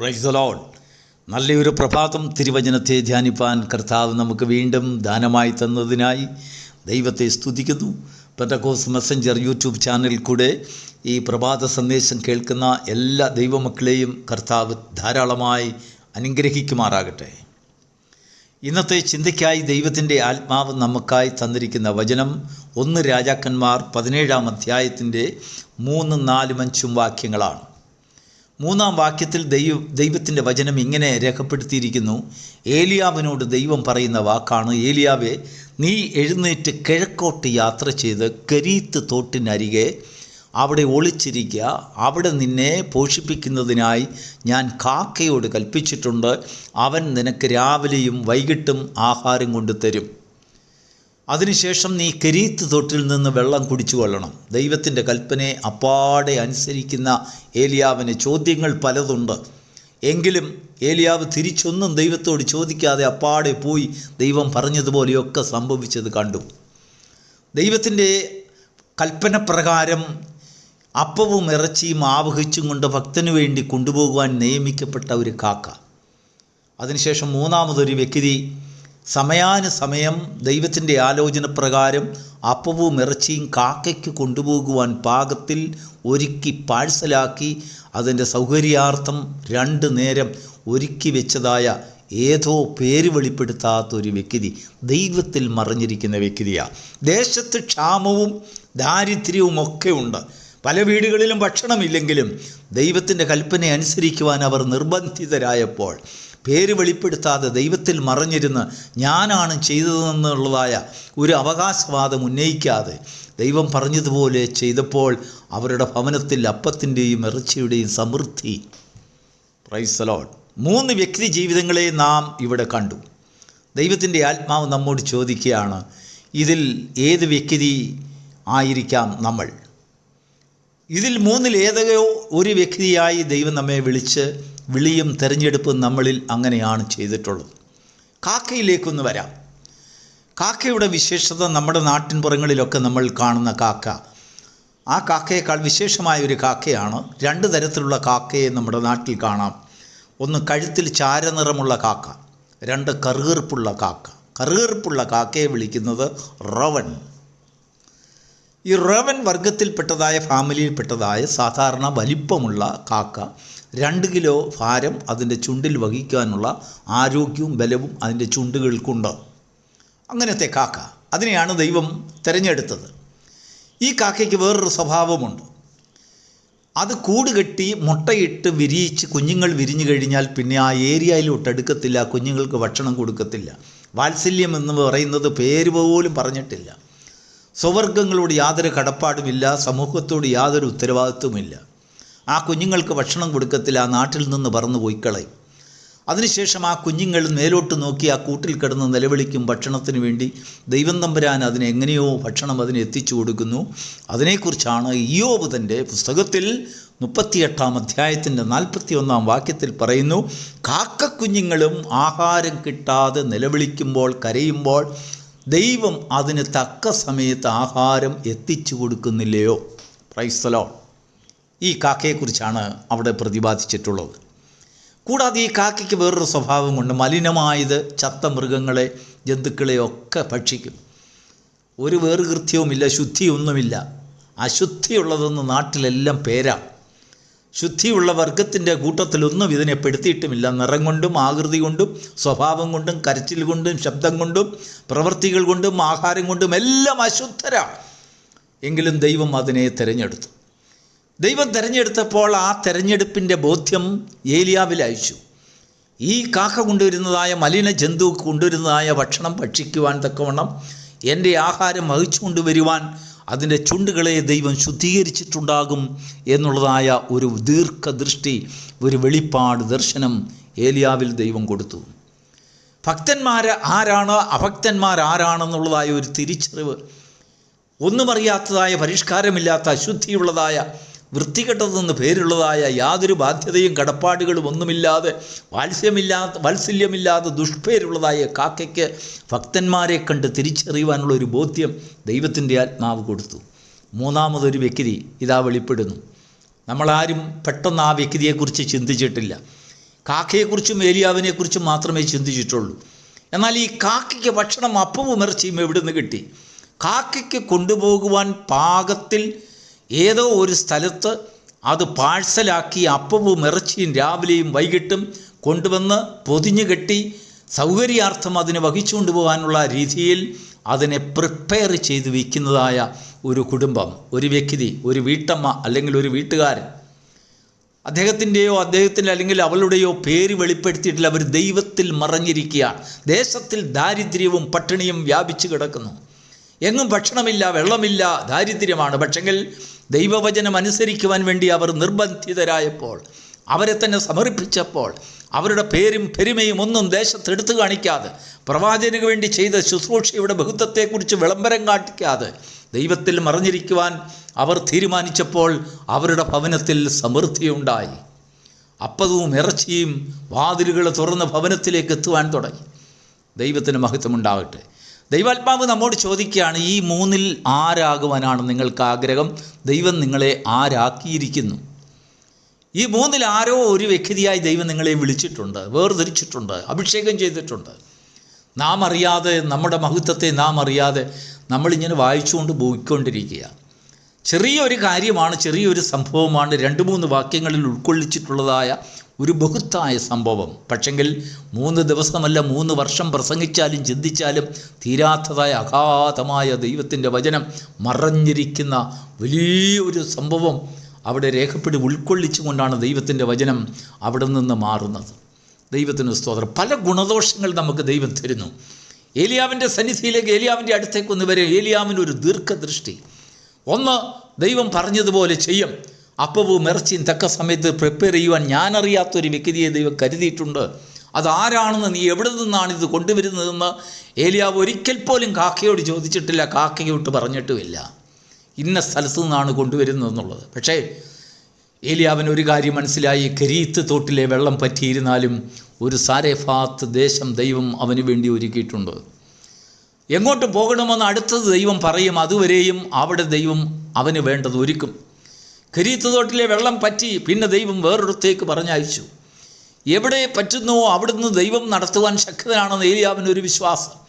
Price loan നല്ലൊരു പ്രഭാതം തിരുവചനത്തെ ധ്യാനിപ്പാൻ കർത്താവ് നമുക്ക് വീണ്ടും ദാനമായി തന്നതിനായി ദൈവത്തെ സ്തുതിക്കുന്നു. പെന്തക്കോസ് മെസ്സഞ്ചർ യൂട്യൂബ് ചാനലിൽ കൂടെ ഈ പ്രഭാത സന്ദേശം കേൾക്കുന്ന എല്ലാ ദൈവമക്കളെയും കർത്താവ് ധാരാളമായി അനുഗ്രഹിക്കുമാറാകട്ടെ. ഇന്നത്തെ ചിന്തയ്ക്കായി ദൈവത്തിന്റെ ആത്മാവ് നമുക്കായി തന്നിരിക്കുന്ന വചനം ഒന്ന് രാജാക്കന്മാർ പതിനേഴാം അധ്യായത്തിന്റെ മൂന്നും നാലും അഞ്ചും വാക്യങ്ങളാണ്. മൂന്നാം വാക്യത്തിൽ ദൈവ ദൈവത്തിന്റെ വചനം ഇങ്ങനെ രേഖപ്പെടുത്തിയിരിക്കുന്നു. ഏലിയാവിനോട് ദൈവം പറയുന്ന വാക്കാണ് ഏലിയാവെ നീ എഴുന്നേറ്റ് കിഴക്കോട്ട് യാത്ര ചെയ്ത് കരീത്ത് തോട്ടിനരികെ അവിടെ ഒളിച്ചിരിക്കുക അവിടെ നിന്നെ പോഷിപ്പിക്കുന്നതിനായി ഞാൻ കാക്കയോട് കൽപ്പിച്ചിട്ടുണ്ട്. അവൻ നിനക്ക് രാവിലെയും വൈകിട്ടും ആഹാരം കൊണ്ടു തരും അതിനുശേഷം നീ കരീത്ത് തൊട്ടിൽ നിന്ന് വെള്ളം കുടിച്ചു കൊള്ളണം. ദൈവത്തിന്റെ കൽപ്പനയെ അപ്പാടെ അനുസരിക്കുന്ന ഏലിയാവിന് ചോദ്യങ്ങൾ പലതുണ്ട്. എങ്കിലും ഏലിയാവ് തിരിച്ചൊന്നും ദൈവത്തോട് ചോദിക്കാതെ അപ്പാടെ പോയി ദൈവം പറഞ്ഞതുപോലെയൊക്കെ സംഭവിച്ചത് കണ്ടു. ദൈവത്തിന്റെ കൽപ്പന പ്രകാരം അപ്പവും ഇറച്ചിയും ആവഹിച്ചും കൊണ്ട് ഭക്തനു വേണ്ടി കൊണ്ടുപോകുവാൻ നിയമിക്കപ്പെട്ട ഒരു കാക്ക. അതിനുശേഷം മൂന്നാമതൊരു വ്യക്തി സമയാനുസമയം ദൈവത്തിന്റെ ആലോചന പ്രകാരം അപ്പവും ഇറച്ചിയും കാക്കയ്ക്ക് കൊണ്ടുപോകുവാൻ പാകത്തിൽ ഒരുക്കി പാഴ്സലാക്കി അതിന്റെ സൗകര്യാർത്ഥം രണ്ട് നേരം ഒരുക്കി വെച്ചതായ ഏതോ പേര് വെളിപ്പെടുത്താത്ത ഒരു വ്യക്തി ദൈവത്തിൽ മറിഞ്ഞിരിക്കുന്ന വ്യക്തിയാണ് ദേശത്ത് ക്ഷാമവും ദാരിദ്ര്യവും ഒക്കെ ഉണ്ട്. പല വീടുകളിലും ഭക്ഷണമില്ലെങ്കിലും ദൈവത്തിന്റെ കൽപ്പന അനുസരിക്കുവാൻ അവർ നിർബന്ധിതരായപ്പോൾ പേര് വെളിപ്പെടുത്താതെ ദൈവത്തിൽ മറഞ്ഞിരുന്ന് ഞാനാണ് ചെയ്തതെന്നുള്ളതായ ഒരു അവകാശവാദം ഉന്നയിക്കാതെ ദൈവം പറഞ്ഞതുപോലെ ചെയ്തപ്പോൾ അവരുടെ ഭവനത്തിൽ അപ്പത്തിന്റെയും ഇറച്ചിയുടെയും സമൃദ്ധി. പ്രൈസലോൺ മൂന്ന് വ്യക്തി ജീവിതങ്ങളെ നാം ഇവിടെ കണ്ടു. ദൈവത്തിന്റെ ആത്മാവ് നമ്മോട് ചോദിക്കുകയാണ് ഇതിൽ ഏത് വ്യക്തി ആയിരിക്കാം നമ്മൾ? ഇതിൽ മൂന്നിൽ ഏതൊക്കെയോ ഒരു വ്യക്തിയായി ദൈവം നമ്മെ വിളിച്ച് വിളിയും തെരഞ്ഞെടുപ്പും നമ്മളിൽ അങ്ങനെയാണ് ചെയ്തിട്ടുള്ളത്. കാക്കയിലേക്കൊന്ന് വരാം. കാക്കയുടെ വിശേഷത നമ്മുടെ നാട്ടിൻപുറങ്ങളിലൊക്കെ നമ്മൾ കാണുന്ന കാക്ക. ആ കാക്കയേക്കാൾ വിശേഷമായ ഒരു കാക്കയാണ് രണ്ട് തരത്തിലുള്ള കാക്കയെ നമ്മുടെ നാട്ടിൽ കാണാം. ഒന്ന് കഴുത്തിൽ ചാരനിറമുള്ള കാക്ക രണ്ട് കറുകീർപ്പുള്ള കാക്ക. കറുകീർപ്പുള്ള കാക്കയെ വിളിക്കുന്നത് റവൻ. ഈ റവൻ വർഗത്തിൽപ്പെട്ടതായ ഫാമിലിയിൽപ്പെട്ടതായ സാധാരണ വലിപ്പമുള്ള കാക്ക. രണ്ട് കിലോ ഭാരം അതിന്റെ ചുണ്ടിൽ വഹിക്കാനുള്ള ആരോഗ്യവും ബലവും അതിന്റെ ചുണ്ടുകൾക്കുണ്ട്. അങ്ങനത്തെ കാക്ക. അതിനെയാണ് ദൈവം തിരഞ്ഞെടുത്തത്. ഈ കാക്കയ്ക്ക് വേറൊരു സ്വഭാവമുണ്ട്. അത് കൂട് കെട്ടി മുട്ടയിട്ട് വിരിയിച്ച് കുഞ്ഞുങ്ങൾ വിരിഞ്ഞു കഴിഞ്ഞാൽ പിന്നെ ആ ഏരിയയിലോട്ട് എടുക്കത്തില്ല കുഞ്ഞുങ്ങൾക്ക് ഭക്ഷണം കൊടുക്കത്തില്ല. വാത്സല്യം എന്ന് പറയുന്നത് പേര് പോലും പറഞ്ഞിട്ടില്ല. സ്വവർഗങ്ങളോട് യാതൊരു കടപ്പാടുമില്ല സമൂഹത്തോട് യാതൊരു ഉത്തരവാദിത്വമില്ല. ആ കുഞ്ഞുങ്ങൾക്ക് ഭക്ഷണം കൊടുക്കത്തില്ല ആ നാട്ടിൽ നിന്ന് പറന്നു കളയും. അതിനുശേഷം ആ കുഞ്ഞുങ്ങൾ മേലോട്ട് നോക്കി ആ കൂട്ടിൽ കിടന്ന് നിലവിളിക്കും ഭക്ഷണത്തിന് വേണ്ടി. ദൈവം തമ്പുരാൻ അതിന് എങ്ങനെയോ ഭക്ഷണം അതിന് എത്തിച്ചു കൊടുക്കുന്നു. അതിനെക്കുറിച്ചാണ് ഇയോബ് തന്റെ പുസ്തകത്തിൽ മുപ്പത്തിയെട്ടാം അധ്യായത്തിന്റെ നാൽപ്പത്തി ഒന്നാം വാക്യത്തിൽ പറയുന്നു കാക്കക്കുഞ്ഞുങ്ങളും ആഹാരം കിട്ടാതെ നിലവിളിക്കുമ്പോൾ കരയുമ്പോൾ ദൈവം അതിന് തക്ക സമയത്ത് ആഹാരം എത്തിച്ചു കൊടുക്കുന്നില്ലയോ? പ്രൈസ്തലോ ഈ കാക്കയെക്കുറിച്ചാണ് അവിടെ പ്രതിപാദിച്ചിട്ടുള്ളത്. കൂടാതെ ഈ കാക്കയ്ക്ക് വേറൊരു സ്വഭാവമുണ്ട്. മലിനമായത് ചത്ത മൃഗങ്ങളെ ജന്തുക്കളെ ഒക്കെ ഭക്ഷിക്കും. ഒരു വേറുകൃത്യവുമില്ല ശുദ്ധിയൊന്നുമില്ല. അശുദ്ധിയുള്ളതെന്ന് നാട്ടിലെല്ലാം പേരാ. ശുദ്ധിയുള്ള വർഗത്തിന്റെ കൂട്ടത്തിലൊന്നും ഇതിനെ പെടുത്തിയിട്ടുമില്ല. നിറം കൊണ്ടും ആകൃതി കൊണ്ടും സ്വഭാവം കൊണ്ടും കരച്ചിൽ കൊണ്ടും ശബ്ദം കൊണ്ടും പ്രവൃത്തികൾ കൊണ്ടും ആഹാരം കൊണ്ടും എല്ലാം അശുദ്ധരാണ് എങ്കിലും ദൈവം അതിനെ തിരഞ്ഞെടുത്തു. ദൈവം തിരഞ്ഞെടുത്തപ്പോൾ ആ തെരഞ്ഞെടുപ്പിന്റെ ബോധ്യം ഏലിയാവിൽ അയച്ചു. ഈ കാക്ക കൊണ്ടുവരുന്നതായ മലിന ജന്തു കൊണ്ടുവരുന്നതായ ഭക്ഷണം ഭക്ഷിക്കുവാൻ തക്കവണ്ണം എന്റെ ആഹാരം വഹിച്ചു കൊണ്ടുവരുവാൻ അതിന്റെ ചുണ്ടുകളെ ദൈവം ശുദ്ധീകരിച്ചിട്ടുണ്ടാകും എന്നുള്ളതായ ഒരു ദീർഘദൃഷ്ടി ഒരു വെളിപ്പാട് ദർശനം ഏലിയാവിൽ ദൈവം കൊടുത്തു. ഭക്തന്മാർ ആരാണ്? അഭക്തന്മാർ ആരാണെന്നുള്ളതായ ഒരു തിരിച്ചറിവ്. ഒന്നും അറിയാത്തതായ പരിഷ്കാരമില്ലാത്ത അശുദ്ധിയുള്ളതായ വൃത്തികെട്ടതെന്ന് പേരുള്ളതായ യാതൊരു ബാധ്യതയും കടപ്പാടുകളും ഒന്നുമില്ലാതെ വാത്സ്യമില്ലാത്ത വാത്സല്യമില്ലാതെ ദുഷ്പേരുള്ളതായ കാക്കയ്ക്ക് ഭക്തന്മാരെ കണ്ട് തിരിച്ചറിയുവാനുള്ള ഒരു ബോധ്യം ദൈവത്തിന്റെ ആത്മാവ് കൊടുത്തു. മൂന്നാമതൊരു വ്യക്തി ഇതാ വെളിപ്പെടുന്നു. നമ്മളാരും പെട്ടെന്ന് ആ വ്യക്തിയെക്കുറിച്ച് ചിന്തിച്ചിട്ടില്ല. കാക്കയെക്കുറിച്ചും ഏലിയാവിനെക്കുറിച്ചും മാത്രമേ ചിന്തിച്ചിട്ടുള്ളൂ. എന്നാൽ ഈ കാക്കയ്ക്ക് ഭക്ഷണം അപ്പവും ഇറച്ചിയും എവിടെ നിന്ന് കിട്ടി? കാക്കയ്ക്ക് കൊണ്ടുപോകുവാൻ പാകത്തിൽ ഏതോ ഒരു സ്ഥലത്ത് അത് പാഴ്സലാക്കി അപ്പവും ഇറച്ചിയും രാവിലെയും വൈകിട്ടും കൊണ്ടുവന്ന് പൊതിഞ്ഞു കെട്ടി സൗകര്യാർത്ഥം അതിനെ വഹിച്ചുകൊണ്ട് പോകാനുള്ള രീതിയിൽ അതിനെ പ്രിപ്പയർ ചെയ്ത് വയ്ക്കുന്നതായ ഒരു കുടുംബം ഒരു വ്യക്തി ഒരു വീട്ടമ്മ അല്ലെങ്കിൽ ഒരു വീട്ടുകാരൻ. അദ്ദേഹത്തിന്റെയോ അദ്ദേഹത്തിന്റെ അല്ലെങ്കിൽ അവളുടെയോ പേര് വെളിപ്പെടുത്തിയിട്ടില്ല അവർ ദൈവത്തിൽ മറഞ്ഞിരിക്കുകയാണ്. ദേശത്തിൽ ദാരിദ്ര്യവും പട്ടിണിയും വ്യാപിച്ചു കിടക്കുന്നു. എങ്ങും ഭക്ഷണമില്ല വെള്ളമില്ല ദാരിദ്ര്യമാണ്. പക്ഷെങ്കിൽ ദൈവവചനം അനുസരിക്കുവാൻ വേണ്ടി അവർ നിർബന്ധിതരായപ്പോൾ അവരെ തന്നെ സമർപ്പിച്ചപ്പോൾ അവരുടെ പേരും പെരുമയും ഒന്നും ദേശത്ത് എടുത്തു കാണിക്കാതെ പ്രവാചകന് വേണ്ടി ചെയ്ത ശുശ്രൂഷയുടെ ബഹുത്വത്തെക്കുറിച്ച് വിളംബരം കാട്ടിക്കാതെ ദൈവത്തിൽ മറിഞ്ഞിരിക്കുവാൻ അവർ തീരുമാനിച്ചപ്പോൾ അവരുടെ ഭവനത്തിൽ സമൃദ്ധിയുണ്ടായി. അപ്പവും ഇറച്ചിയും വാതിലുകൾ തുറന്ന് ഭവനത്തിലേക്ക് എത്തുവാൻ തുടങ്ങി. ദൈവത്തിന് മഹത്വമുണ്ടാകട്ടെ. ദൈവാത്മാവ് നമ്മോട് ചോദിക്കുകയാണ് ഈ മൂന്നിൽ ആരാകുവാനാണ് നിങ്ങൾക്ക് ആഗ്രഹം? ദൈവം നിങ്ങളെ ആരാക്കിയിരിക്കുന്നു. ഈ മൂന്നിൽ ആരോ ഒരു വ്യക്തിയായി ദൈവം നിങ്ങളെ വിളിച്ചിട്ടുണ്ട് വേർതിരിച്ചിട്ടുണ്ട് അഭിഷേകം ചെയ്തിട്ടുണ്ട്. നാം അറിയാതെ നമ്മുടെ മഹത്വത്തെ നാം അറിയാതെ നമ്മളിങ്ങനെ വായിച്ചുകൊണ്ട് പോയിക്കൊണ്ടിരിക്കുക ചെറിയൊരു കാര്യമാണ് ചെറിയൊരു സംഭവമാണ് രണ്ട് മൂന്ന് വാക്യങ്ങളിൽ ഉൾക്കൊള്ളിച്ചിട്ടുള്ളതായ ഒരു ബഹുത്തായ സംഭവം. പക്ഷെങ്കിൽ മൂന്ന് ദിവസമല്ല മൂന്ന് വർഷം പ്രസംഗിച്ചാലും ചിന്തിച്ചാലും തീരാത്തതായ അഗാധമായ ദൈവത്തിന്റെ വചനം മറഞ്ഞിരിക്കുന്ന വലിയൊരു സംഭവം അവിടെ രേഖപ്പെടി ഉൾക്കൊള്ളിച്ചുകൊണ്ടാണ് ദൈവത്തിന്റെ വചനം അവിടെ നിന്ന് മാറുന്നത്. ദൈവത്തിന് സ്തോത്രം. പല ഗുണദോഷങ്ങൾ നമുക്ക് ദൈവം തരുന്നു. ഏലിയാവിന്റെ സന്നിധിയിലേക്ക് ഏലിയാവിന്റെ അടുത്തേക്ക് വരെ ഏലിയാവിന് ഒരു ദീർഘദൃഷ്ടി. ഒന്ന് ദൈവം പറഞ്ഞതുപോലെ ചെയ്യും. അപ്പവും ഇറച്ചിയും തക്ക സമയത്ത് പ്രിപ്പയർ ചെയ്യുവാൻ ഞാനറിയാത്തൊരു വ്യക്തിയെ ദൈവം കരുതിയിട്ടുണ്ട്. അതാരാണെന്ന് നീ എവിടെ നിന്നാണ് ഇത് കൊണ്ടുവരുന്നതെന്ന് ഏലിയാവ് ഒരിക്കൽ പോലും കാക്കയോട് ചോദിച്ചിട്ടില്ല. കാക്കയോട്ട് പറഞ്ഞിട്ടുമില്ല. ഇന്ന സ്ഥലത്തു നിന്നാണ് കൊണ്ടുവരുന്നതെന്നുള്ളത്. പക്ഷേ ഏലിയാവിന് ഒരു കാര്യം മനസ്സിലായി. കരീത്ത് തോട്ടിലെ വെള്ളം പറ്റിയിരുന്നാലും ഒരു സാരേഫാത്ത് ദേശം ദൈവം അവന് വേണ്ടി ഒരുക്കിയിട്ടുണ്ട്. എങ്ങോട്ട് പോകണമെന്ന് അടുത്തത് ദൈവം പറയും അതുവരെയും അവിടെ ദൈവം അവന് വേണ്ടത് ഒരുക്കും. കരീത്ത് തോട്ടിലെ വെള്ളം പറ്റി പിന്നെ ദൈവം വേറൊരിടത്തേക്ക് പറഞ്ഞയച്ചു. എവിടെ പറ്റുന്നോ അവിടുന്ന് ദൈവം നടത്തുവാൻ ശക്തനാണെന്ന് ഏലിയാവിന് ഒരു വിശ്വാസം.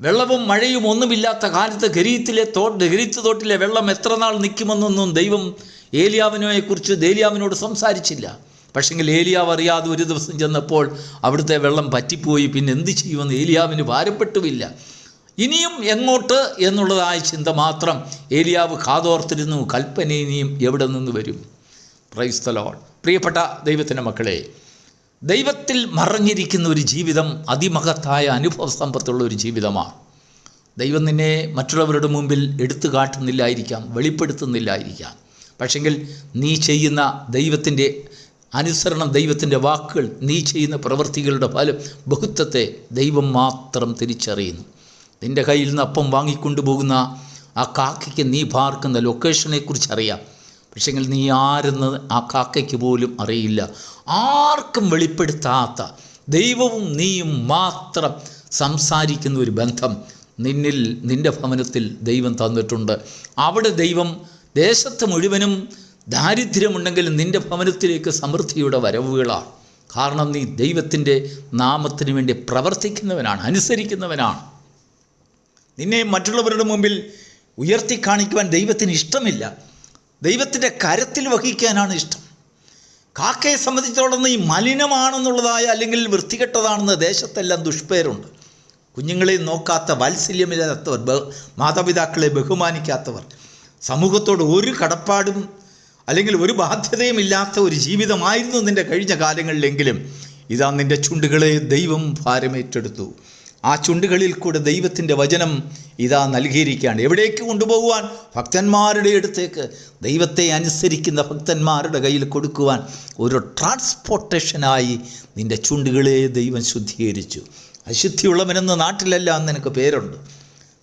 വെള്ളവും മഴയും ഒന്നുമില്ലാത്ത കാലത്ത് ഗരീത്തിലെ തോട്ട് ഗരീത്ത് തോട്ടിലെ വെള്ളം എത്ര നാൾ നിൽക്കുമെന്നൊന്നും ദൈവം ഏലിയാവിനെക്കുറിച്ച് ഏലിയാവിനോട് സംസാരിച്ചില്ല. പക്ഷെങ്കിൽ ഏലിയാവ് അറിയാതെ ഒരു ദിവസം ചെന്നപ്പോൾ അവിടുത്തെ വെള്ളം പറ്റിപ്പോയി. പിന്നെ എന്ത് ചെയ്യുമെന്ന് ഏലിയാവിന് ഭാരപ്പെട്ടുമില്ല. ഇനിയും എങ്ങോട്ട് എന്നുള്ളതായ ചിന്ത മാത്രം ഏലിയാവ് കാതോർത്തിരുന്നു. കൽപ്പന ഇനിയും എവിടെ നിന്ന് വരും? പ്രൈസ്തലോൾ പ്രിയപ്പെട്ട ദൈവത്തിന്റെ മക്കളെ ദൈവത്തിൽ മറഞ്ഞിരിക്കുന്ന ഒരു ജീവിതം അതിമഹത്തായ അനുഭവ സമ്പത്തുള്ള ഒരു ജീവിതമാണ്. ദൈവം നിന്നെ മറ്റുള്ളവരുടെ മുമ്പിൽ എടുത്തു കാട്ടുന്നില്ലായിരിക്കാം വെളിപ്പെടുത്തുന്നില്ലായിരിക്കാം. പക്ഷെങ്കിൽ നീ ചെയ്യുന്ന ദൈവത്തിന്റെ അനുസരണം ദൈവത്തിന്റെ വാക്കുകൾ നീ ചെയ്യുന്ന പ്രവൃത്തികളുടെ ഫലം ബഹുത്വത്തെ ദൈവം മാത്രം തിരിച്ചറിയുന്നു. നിന്റെ കയ്യിൽ നിന്ന് അപ്പം വാങ്ങിക്കൊണ്ടു പോകുന്ന ആ കാക്കയ്ക്ക് നീ പാർക്കുന്ന ലൊക്കേഷനെക്കുറിച്ച് അറിയാം പക്ഷെങ്കിൽ നീ ആരെന്ന് ആ കാക്കയ്ക്ക് പോലും അറിയില്ല. ആർക്കും വെളിപ്പെടുത്താത്ത ദൈവവും നീയും മാത്രം സംസാരിക്കുന്ന ഒരു ബന്ധം നിന്നിൽ നിന്റെ ഭവനത്തിൽ ദൈവം തന്നിട്ടുണ്ട്. അവിടെ ദൈവം ദേശത്ത് മുഴുവനും ദാരിദ്ര്യമുണ്ടെങ്കിലും നിന്റെ ഭവനത്തിലേക്ക് സമൃദ്ധിയുടെ വരവുകളാണ്. കാരണം നീ ദൈവത്തിന്റെ നാമത്തിന് വേണ്ടി പ്രവർത്തിക്കുന്നവനാണ് അനുസരിക്കുന്നവനാണ്. നിന്നെ മറ്റുള്ളവരുടെ മുമ്പിൽ ഉയർത്തി കാണിക്കുവാൻ ദൈവത്തിന് ഇഷ്ടമില്ല. ദൈവത്തിന്റെ കരത്തിൽ വഹിക്കാനാണ് ഇഷ്ടം. കാക്കയെ സംബന്ധിച്ചിടത്തോളം ഈ മലിനമാണെന്നുള്ളതായ അല്ലെങ്കിൽ വൃത്തികെട്ടതാണെന്ന് ദേശത്തെല്ലാം ദുഷ്പേരുണ്ട്. കുഞ്ഞുങ്ങളെ നോക്കാത്ത വാത്സല്യമില്ലാത്തവർ മാതാപിതാക്കളെ ബഹുമാനിക്കാത്തവർ സമൂഹത്തോട് ഒരു കടപ്പാടും അല്ലെങ്കിൽ ഒരു ബാധ്യതയും ഇല്ലാത്ത ഒരു ജീവിതമായിരുന്നു നിന്റെ കഴിഞ്ഞ കാലങ്ങളിലെങ്കിലും ഇതാ നിന്റെ ചുണ്ടുകളെ ദൈവം ഭാരമേറ്റെടുത്തു. ആ ചുണ്ടുകളിൽ കൂടെ ദൈവത്തിന്റെ വചനം ഇതാ നൽകിയിരിക്കുകയാണ്. എവിടേക്ക് കൊണ്ടുപോകുവാൻ? ഭക്തന്മാരുടെ അടുത്തേക്ക്. ദൈവത്തെ അനുസരിക്കുന്ന ഭക്തന്മാരുടെ കയ്യിൽ കൊടുക്കുവാൻ ഒരു ട്രാൻസ്പോർട്ടേഷനായി നിന്റെ ചുണ്ടുകളെ ദൈവം ശുദ്ധീകരിച്ചു. അശുദ്ധിയുള്ളവനെന്ന് നാട്ടിലല്ല എന്ന് എനിക്ക് പേരുണ്ട്.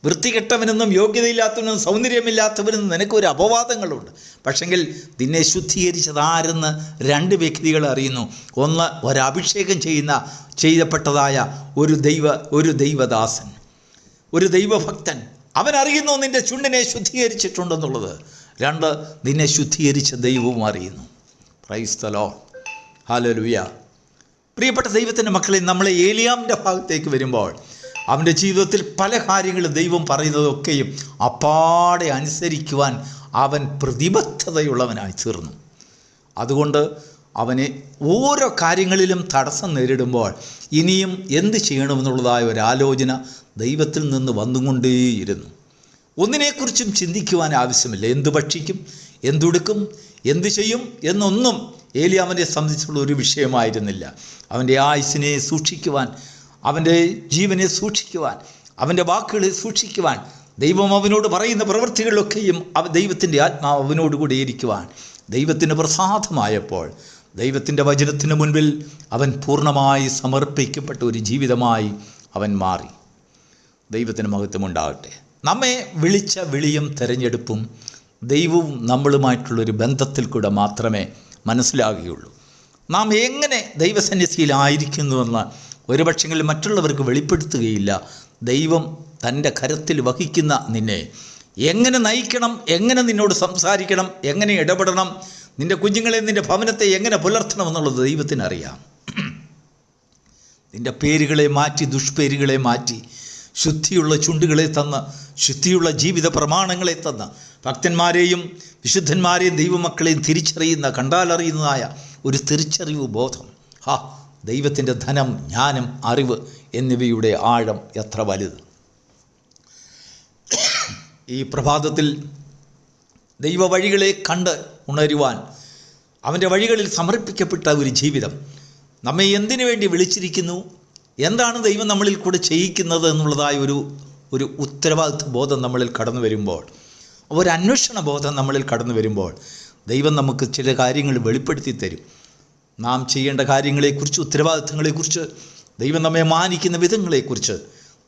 വൃത്തികെട്ടവനെന്നും യോഗ്യതയില്ലാത്തവനും സൗന്ദര്യമില്ലാത്തവനെന്നും നിനക്കൊരു അപവാദങ്ങളുണ്ട്. പക്ഷെങ്കിൽ നിന്നെ ശുദ്ധീകരിച്ചത് ആരെന്ന് രണ്ട് വ്യക്തികൾ അറിയുന്നു. ഒന്ന് ഒരഭിഷേകം ചെയ്യുന്ന ചെയ്യപ്പെട്ടതായ ഒരു ദൈവ ഒരു ദൈവദാസൻ. ഒരു ദൈവഭക്തൻ. അവൻ അറിയുന്നു നിന്റെ ചുണ്ടിനെ ശുദ്ധീകരിച്ചിട്ടുണ്ടെന്നുള്ളത്. രണ്ട് നിന്നെ ശുദ്ധീകരിച്ച ദൈവവും അറിയുന്നു. പ്രൈസ് ഹാലോ ലുയ പ്രിയപ്പെട്ട ദൈവത്തിന്റെ മക്കളെ നമ്മളെ ഏലിയാമിന്റെ ഭാഗത്തേക്ക് വരുമ്പോൾ അവന്റെ ജീവിതത്തിൽ പല കാര്യങ്ങളും ദൈവം പറയുന്നതൊക്കെയും അപ്പാടെ അനുസരിക്കുവാൻ അവൻ പ്രതിബദ്ധതയുള്ളവനായി തീർന്നു. അതുകൊണ്ട് അവനെ ഓരോ കാര്യങ്ങളിലും തടസ്സം നേരിടുമ്പോൾ ഇനിയും എന്ത് ചെയ്യണമെന്നുള്ളതായ ഒരു ആലോചന ദൈവത്തിൽ നിന്ന് വന്നുകൊണ്ടേയിരുന്നു. ഒന്നിനെക്കുറിച്ചും ചിന്തിക്കുവാൻ ആവശ്യമില്ല. എന്ത് ഭക്ഷിക്കും? എന്തുടുക്കും? എന്ത് ചെയ്യും? എന്നൊന്നും ഏലിയാമനെ സംബന്ധിച്ചുള്ള ഒരു വിഷയമായിരുന്നില്ല. അവന്റെ ആയുസിനെ സൂക്ഷിക്കുവാൻ അവന്റെ ജീവനെ സൂക്ഷിക്കുവാൻ അവന്റെ വാക്കുകളെ സൂക്ഷിക്കുവാൻ ദൈവം അവനോട് പറയുന്ന പ്രവൃത്തികളിലൊക്കെയും അവ ദൈവത്തിന്റെ ആത്മാവ് അവനോടുകൂടി ഇരിക്കുവാൻ. ദൈവത്തിന് പ്രസാദമായപ്പോൾ ദൈവത്തിന്റെ വചനത്തിന് മുൻപിൽ അവൻ പൂർണമായി സമർപ്പിക്കപ്പെട്ട ഒരു ജീവിതമായി അവൻ മാറി. ദൈവത്തിന് മഹത്വമുണ്ടാകട്ടെ. നമ്മെ വിളിച്ച വിളിയും തിരഞ്ഞെടുപ്പും ദൈവവും നമ്മളുമായിട്ടുള്ളൊരു ബന്ധത്തിൽ കൂടെ മാത്രമേ മനസ്സിലാകുകയുള്ളൂ. നാം എങ്ങനെ ദൈവസന്നിധിയിലായിരിക്കുന്നുവെന്ന് ഒരു പക്ഷെങ്കിൽ മറ്റുള്ളവർക്ക് വെളിപ്പെടുത്തുകയില്ല. ദൈവം തന്റെ കരത്തിൽ വഹിക്കുന്ന നിന്നെ. എങ്ങനെ നയിക്കണം? എങ്ങനെ നിന്നോട് സംസാരിക്കണം? എങ്ങനെ ഇടപെടണം? നിന്റെ കുഞ്ഞുങ്ങളെ നിന്റെ ഭവനത്തെ എങ്ങനെ പുലർത്തണം എന്നുള്ളത് ദൈവത്തിനറിയാം നിന്റെ പേരുകളെ മാറ്റി ദുഷ്പേരുകളെ മാറ്റി ശുദ്ധിയുള്ള ചുണ്ടുകളെ തന്ന് ശുദ്ധിയുള്ള ജീവിത പ്രമാണങ്ങളെ തന്ന് ഭക്തന്മാരെയും വിശുദ്ധന്മാരെയും ദൈവമക്കളെയും തിരിച്ചറിയുന്ന കണ്ടാലറിയുന്നതായ ഒരു തിരിച്ചറിവ് ബോധം. ഹാ ദൈവത്തിന്റെ ധനം ജ്ഞാനം അറിവ് എന്നിവയുടെ ആഴം എത്ര വലുത്? ഈ പ്രഭാതത്തിൽ ദൈവ വഴികളെ കണ്ട് ഉണരുവാൻ അവന്റെ വഴികളിൽ സമർപ്പിക്കപ്പെട്ട ഒരു ജീവിതം നമ്മെ എന്തിനു വേണ്ടി വിളിച്ചിരിക്കുന്നു? എന്താണ് ദൈവം നമ്മളിൽ കൂടെ ചെയ്യിക്കുന്നത് എന്നുള്ളതായ ഒരു ഒരു ഉത്തരവാദിത്വ ബോധം നമ്മളിൽ കടന്നു വരുമ്പോൾ ഒരു അന്വേഷണ ബോധം നമ്മളിൽ കടന്നു വരുമ്പോൾ ദൈവം നമുക്ക് ചില കാര്യങ്ങൾ വെളിപ്പെടുത്തി തരും. നാം ചെയ്യേണ്ട കാര്യങ്ങളെക്കുറിച്ച് ഉത്തരവാദിത്തങ്ങളെക്കുറിച്ച് ദൈവം നമ്മെ മാനിക്കുന്ന വിധങ്ങളെക്കുറിച്ച്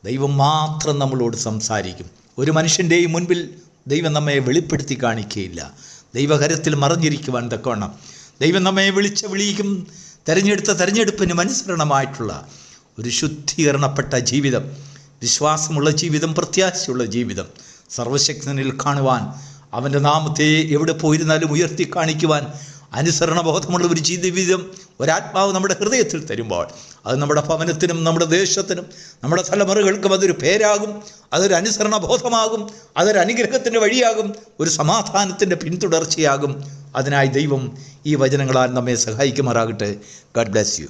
ദൈവം മാത്രം നമ്മളോട് സംസാരിക്കും. ഒരു മനുഷ്യന്റെയും മുൻപിൽ ദൈവം നമ്മെ വെളിപ്പെടുത്തി കാണിക്കുകയില്ല. ദൈവകരത്തിൽ മറഞ്ഞിരിക്കുവാൻ തക്കവണ്ണം. ദൈവം നമ്മെ വിളിച്ച വിളിക്കും തെരഞ്ഞെടുത്ത തിരഞ്ഞെടുപ്പിന് അനുസരണമായിട്ടുള്ള ഒരു ശുദ്ധീകരണപ്പെട്ട ജീവിതം വിശ്വാസമുള്ള ജീവിതം പ്രത്യാശയുള്ള ജീവിതം സർവശക്തനിൽ കാണുവാൻ അവന്റെ നാമത്തെ എവിടെ പോയിരുന്നാലും ഉയർത്തി കാണിക്കുവാൻ അനുസരണബോധമുള്ള ഒരു ജീവിതം ഒരാത്മാവ് നമ്മുടെ ഹൃദയത്തിൽ തരുമ്പോൾ അത് നമ്മുടെ ഭവനത്തിനും നമ്മുടെ ദേശത്തിനും നമ്മുടെ തലമുറകൾക്കും അതൊരു പേരാകും അതൊരു അനുസരണ ബോധമാകും അതൊരു അനുഗ്രഹത്തിന്റെ വഴിയാകും ഒരു സമാധാനത്തിന്റെ പിന്തുടർച്ചയാകും. അതിനായി ദൈവം ഈ വചനങ്ങളാൽ നമ്മെ സഹായിക്കുമാറാകട്ടെ. Garh bless you